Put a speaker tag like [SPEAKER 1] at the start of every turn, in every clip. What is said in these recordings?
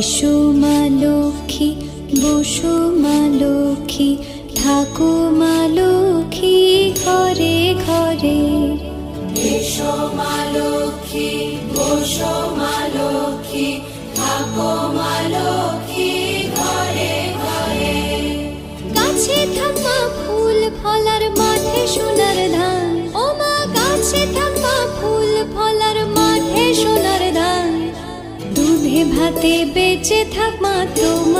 [SPEAKER 1] এসো মা লক্ষ্মী বসো মা লক্ষ্মী থাকো মা লক্ষ্মী ঘরে ঘরে।
[SPEAKER 2] এসো মা লক্ষ্মী বসো মা লক্ষ্মী থাকো মা লক্ষ্মী ঘরে। ঘরে থাকা ফুল ফলার মা ভাতে বেঁচে থাক মা তোমার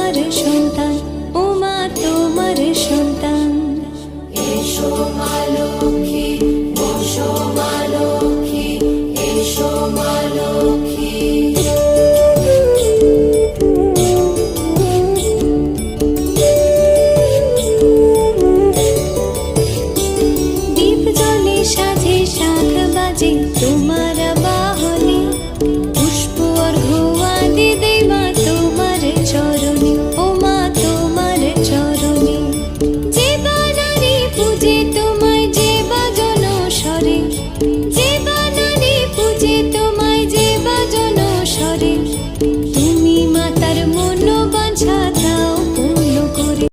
[SPEAKER 1] Jesus.